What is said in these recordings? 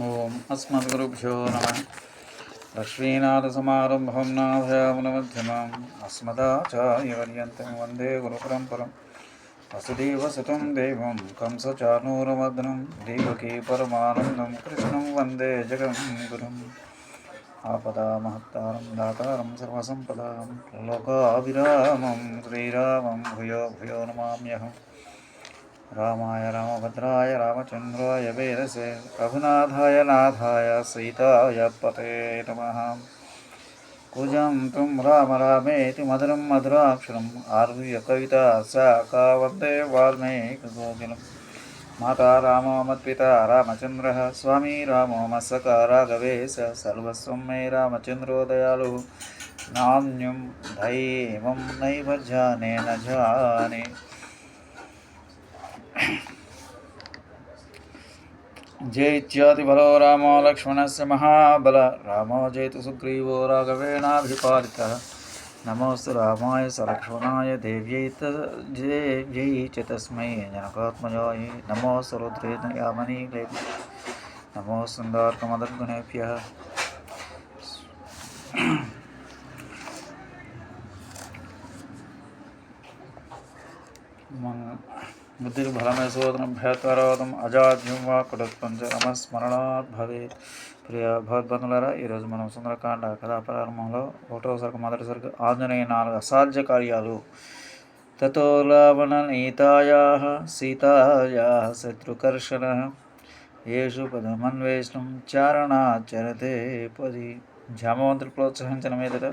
ఓం అస్మద్గురుభ్యో నమ. లక్ష్మీనాథసమారంభం నాభయామునమధ్యమాం అస్మదాచార్యవర్యంతం వందే గురుపరంపరం. వసుదేవసుతం దేవం కంసచానూరమర్దనం దేవకీ పరమానందం కృష్ణం వందే జగం గురుం ఆపదామహత్తారం దాతారం సర్వసంపదాం. లోకాభిరామం శ్రీరామం భూయో భూయో నమామ్యహం. రామాయ రామభద్రాయ రామచంద్రాయ వేదసే రఘునాథాయ నాథాయ సీతాయ పతే నమ. కుజంతం రామ రామేతి మధురం మధురాక్షరం ఆరుహ్య కవిత శాఖా వందే వాల్మీకిగోకులం మాతా రామో మత్పిత రామచంద్ర స్వామి రామో మత్సక రాఘవేశ సర్వస్వం మే రామచంద్రో దయాళు నాణ్యం దైవం నైవ జానే న జానే. जयत्यादिबलो रामो लक्ष्मणस्य महाबल। रामो जयतु सुग्रीवो राघवेणाभिपालितः नमोऽस्तु रामाय सलक्ष्मणाय देव्यै त देव्यै च तस्मै जनकात्मजाय नमोऽस्तु रुद्रेन्द्रयामनी नमो सुन्दार्कमदद्गुणेभ्यः बुद्धिर्बलमेशोदनं భయత్వరోధం అజాద్యం వా కుటత్పంచ నమస్మరణాత్ భవేత్ ప్రియ భగవద్బంధులరా ఈరోజు మనం సుందరకాండ కథా ప్రారంభంలో ఒకటో సరుకు మొదటి సరుకు ఆంజనేయ నాలుగు అసాధ్య కార్యాలు తతో లవణ నీతాయా సీతాయా శత్రుకర్షణ యేషు పదమన్వేషణం చారణాచరతే పది జామవంతులు ప్రోత్సహించిన మీదట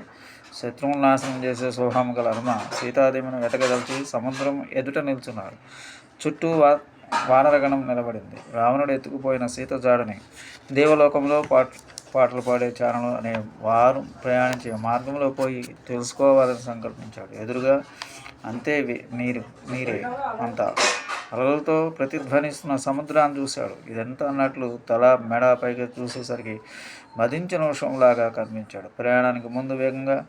శత్రువులు నాశనం చేసే స్వభావం గల హనుమ సీతాదేవిని వెతకదలిచి సముద్రం ఎదుట నిల్చున్నారు. చుట్టూ వా వానరగణం నిలబడింది. రావణుడు ఎత్తుకుపోయిన సీత జాడని దేవలోకంలో పాట పాటలు పాడే చారణులు అనే వారు ప్రయాణించే మార్గంలో పోయి తెలుసుకోవాలని సంకల్పించాడు. ఎదురుగా అంతే వి- నీరు నీరే అంతా. అలలతో ప్రతిధ్వనిస్తున్న సముద్రాన్ని చూశాడు. ఇదంతా అన్నట్లు తల మెడ పైకి చూసేసరికి మదించిన వృషంలాగా కనిపించాడు. ప్రయాణానికి ముందు వేగంగా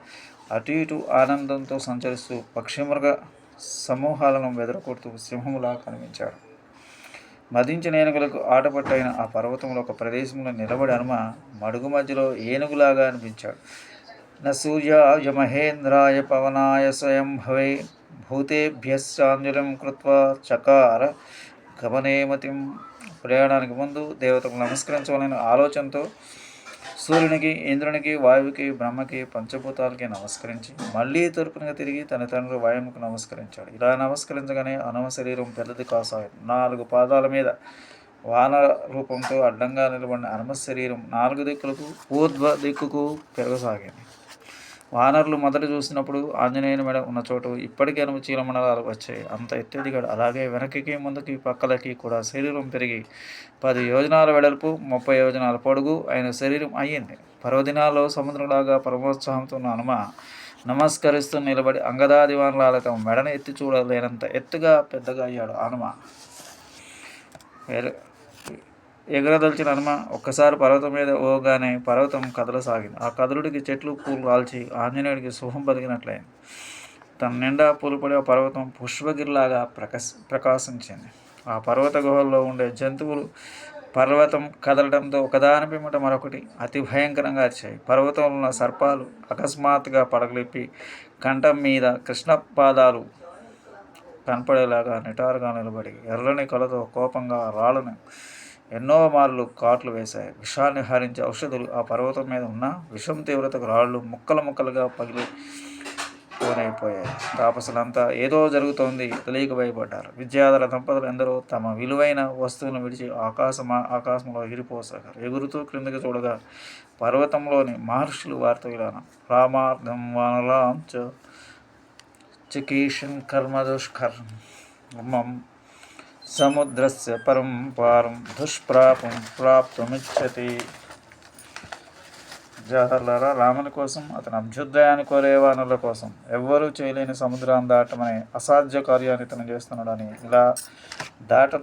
అటు ఇటు ఆనందంతో సంచరిస్తూ పక్షిమృగ సమూహాలను వెదరకొడుతూ సింహములా కనిపించాడు. మదించిన ఏనుగులకు ఆటపట్టైన ఆ పర్వతంలో ఒక ప్రదేశంలో నిలబడి హనుమ మడుగు మధ్యలో ఏనుగులాగా అనిపించాడు. నూర్యాయ మహేంద్రాయ పవనాయ స్వయం భవే భూతేభ్యశ్చాంజలం కృత్వా చకార గమనేమతిం ప్రయాణానికి ముందు దేవతకు నమస్కరించవాలనే ఆలోచనతో సూర్యునికి ఇంద్రునికి వాయువుకి బ్రహ్మకి పంచభూతాలకి నమస్కరించి మళ్ళీ తరపునగా తిరిగి తన తండ్రి వాయువుకు నమస్కరించాడు. ఇలా నమస్కరించగానే అనవ శరీరం పెద్దది కాసాగింది నాలుగు పాదాల మీద వాన రూపంతో అడ్డంగా నిలబడిన అనమ శరీరం నాలుగు దిక్కులకు ఊర్ధ్వ దిక్కుకు పెరగసాగింది. వానరులు మొదట చూసినప్పుడు ఆంజనేయుని మెడ ఉన్న చోటు ఇప్పటికీ అనుమ చీలమండలాలు వచ్చాయి. అంత ఎత్తెదిగాడు. అలాగే వెనక్కి ముందుకి పక్కలకి కూడా శరీరం పెరిగి పది యోజనాల వెడల్పు ముప్పై యోజనాల పొడుగు ఆయన శరీరం అయ్యింది. పర్వదినాల్లో సముద్రంలాగా పరమోత్సాహంతో ఉన్న హనుమ నమస్కరిస్తూ నిలబడి అంగదాది తమ మెడను ఎత్తి చూడలేనంత ఎత్తుగా పెద్దగా అయ్యాడు హనుమ. వేరే ఎగరదలిచిన హనుమ ఒక్కసారి పర్వతం మీద ఓగానే పర్వతం కదలసాగింది. ఆ కదలుడికి చెట్లు పూలు కాల్చి ఆంజనేయుడికి శుభం బతికినట్లయింది తన నిండా పూలుపడి ఆ పర్వతం పుష్పగిరిలాగా ప్రకాశ ప్రకాశించింది. ఆ పర్వత గుహల్లో ఉండే జంతువులు పర్వతం కదలడంతో ఒకదాని పిమ్మట మరొకటి అతి భయంకరంగా వచ్చాయి పర్వతంలో ఉన్న సర్పాలు అకస్మాత్తుగా పడగలిపి కంఠం మీద కృష్ణ పాదాలు కనపడేలాగా నిటారుగా నిలబడి ఎర్రని కలతో కోపంగా రాళ్ళను ఎన్నో మార్లు కాట్లు వేశాయి. విషాన్ని హారించే ఔషధులు ఆ పర్వతం మీద ఉన్న విషం తీవ్రతకు రాళ్ళు ముక్కలు ముక్కలుగా పగిలి పోనైపోయాయి. తాపసులంతా ఏదో జరుగుతోంది తెలియక భయపడ్డారు. విద్యాధర దంపతులు ఎందరో తమ విలువైన వస్తువులను విడిచి ఆకాశం ఆకాశంలో ఎగిరిపోసాగారు. ఎగురుతూ క్రిందకి చూడగా పర్వతంలోని మహర్షులు వారితో ఇలా రామార్థం వానలాం చ చికీషన్ కర్మ దుష్కర్మం సముద్రస్య పరం పారం దుష్ప్రాపం ప్రాప్తుమిచ్చతి జవహర్లారా రాముని కోసం అతని అభ్యుదయాన్ని కోరే వానరుల కోసం ఎవ్వరూ చేయలేని సముద్రాన్ని దాటమనే అసాధ్య కార్యాన్ని తను చేస్తున్నాడని ఇలా దాట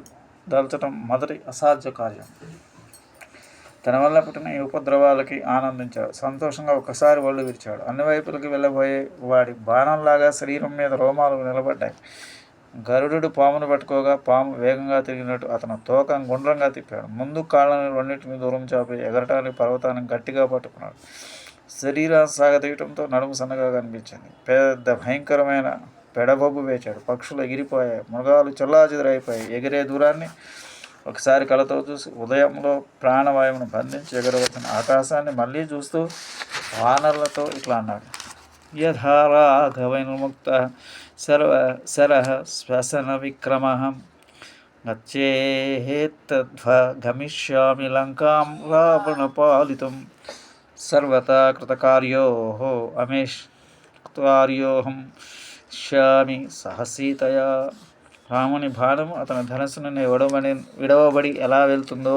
దాల్చడం మొదటి అసాధ్య కార్యం. తన వల్ల పుట్టిన ఈ ఉపద్రవాలకి ఆనందించాడు. సంతోషంగా ఒకసారి ఒళ్ళు విరిచాడు. అన్ని వైపులకి వెళ్ళబోయే వాడి బాణంలాగా శరీరం మీద రోమాలు నిలబడ్డాయి. గరుడు పామును పట్టుకోగా పాము వేగంగా తిరిగినట్టు అతను తోకం గుండ్రంగా తిప్పాడు. ముందు కాళ్ళని రెండింటిని దూరం చాపి ఎగరటానికి పర్వతాన్ని గట్టిగా పట్టుకున్నాడు. శరీరం సాగతీయటంతో నడుము సన్నగా కనిపించింది. పెద్ద భయంకరమైన పెడబొబ్బు వేచాడు పక్షులు ఎగిరిపోయాయి. మృగాలు చెల్లాచెదురైపోయాయి. ఎగిరే దూరాన్ని ఒకసారి కళతో చూసి ఉదయంలో ప్రాణవాయువును బంధించి ఎగరవచ్చిన ఆకాశాన్ని మళ్ళీ చూస్తూ వానర్లతో ఇట్లా అన్నాడు. యథారాఘవైన ముక్త సర్వ సర శ్వసన విక్రమ గచ్చేత్తధ్వ గమిష్యామి లంకాం రావణపాలితం సర్వతా కృతకార్యో అమేష్ కృత్వార్యోహం శ్యామి సహసీతయా రాముని బాణం అతని ధనస్సు నుండి విడవబడి విడవబడి ఎలా వెళ్తుందో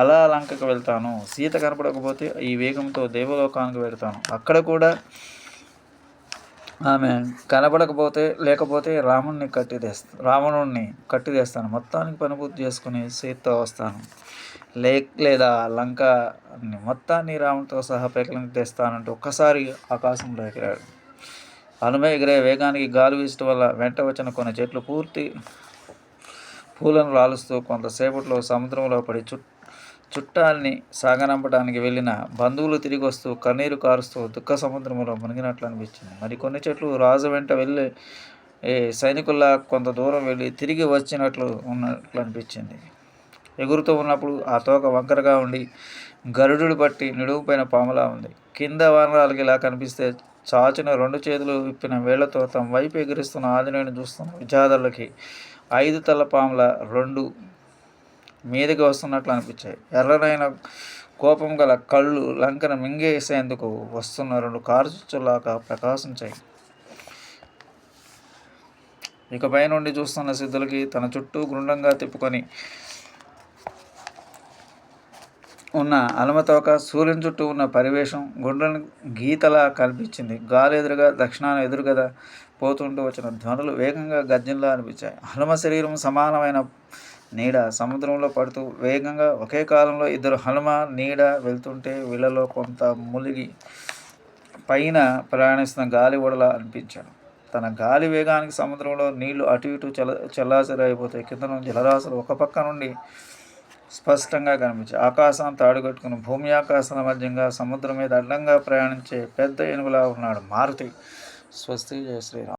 అలా లంకకు వెళ్తాను। సీత కనపడకపోతే ఈ వేగంతో దేవలోకానికి వెళ్తాను। అక్కడ కూడా ఆమె కనపడకపోతే లేకపోతే రాముణ్ణి కట్టిదేస్తా రావణుణ్ణి కట్టిదేస్తాను మొత్తానికి పనిపూర్తి చేసుకుని సీతతో వస్తాను. లే లేదా లంక మొత్తాన్ని రామునితో సహా పెకలించి తెస్తానంటూ ఒక్కసారి ఆకాశంలో ఎగిరాడు అనుమయ ఎగిరే వేగానికి గాలి వీసటం వల్ల వెంట వచ్చిన కొన్ని చెట్లు పూర్తి పూలను రాలుస్తూ కొంతసేపట్లో సముద్రంలో పడి చుట్టూ చుట్టాల్ని సాగనంపడానికి వెళ్ళిన బంధువులు తిరిగి వస్తూ కన్నీరు కారుస్తూ దుఃఖ సముద్రంలో మునిగినట్లు అనిపించింది. మరి కొన్ని చెట్లు రాజు వెంట వెళ్ళి ఏ సైనికుల్లా కొంత దూరం వెళ్ళి తిరిగి వచ్చినట్లు ఉన్నట్లు అనిపించింది. ఎగురుతూ ఉన్నప్పుడు ఆ తోక వంకరగా ఉండి గరుడు పట్టి నిడుగుపోయిన పాములా ఉంది. కింద వానరాలకి ఇలా కనిపిస్తే చాచిన రెండు చేతులు విప్పిన వేళ్ళతో తమ వైపు ఎగిరిస్తున్న ఆంజనేయుని చూస్తున్న. విజాదరులకి ఐదు తల పాముల రెండు మీదకి వస్తున్నట్లు అనిపించాయి. ఎర్రనైన కోపం గల కళ్ళు లంకను మింగేసేందుకు వస్తున్న రెండు కారుచులాగా ప్రకాశించాయి ఇకపై నుండి చూస్తున్న సిద్ధులకి తన చుట్టూ గుండ్రంగా తిప్పుకొని ఉన్న అలమతోక సూర్యుని చుట్టూ ఉన్న పరివేశం గుండ్రని గీతలా కనిపించింది. గాలి ఎదురుగా దక్షిణాన ఎదురుగదా పోతుంటూ వచ్చిన ధ్వనులు వేగంగా గర్జనలా అనిపించాయి. హనుమ శరీరం సమానమైన నీడ సముద్రంలో పడుతూ వేగంగా ఒకే కాలంలో ఇద్దరు హనుమ నీడ వెళ్తుంటే వీళ్ళలో కొంత ములిగి పైన ప్రయాణిస్తున్న గాలి ఓడలా అనిపించాడు. తన గాలి వేగానికి సముద్రంలో నీళ్ళు అటు ఇటు చల్ల చల్లాచరి అయిపోతాయి కింద నుంచి జలరాశులు ఒక పక్క నుండి స్పష్టంగా కనిపించాయి. ఆకాశం తాడుకట్టుకుని భూమి ఆకాశాల మధ్యంగా సముద్రం మీద అడ్డంగా ప్రయాణించే పెద్ద ఏనుగులా ఉన్నాడు మారుతి. స్వస్తి జయ శ్రీరామ్.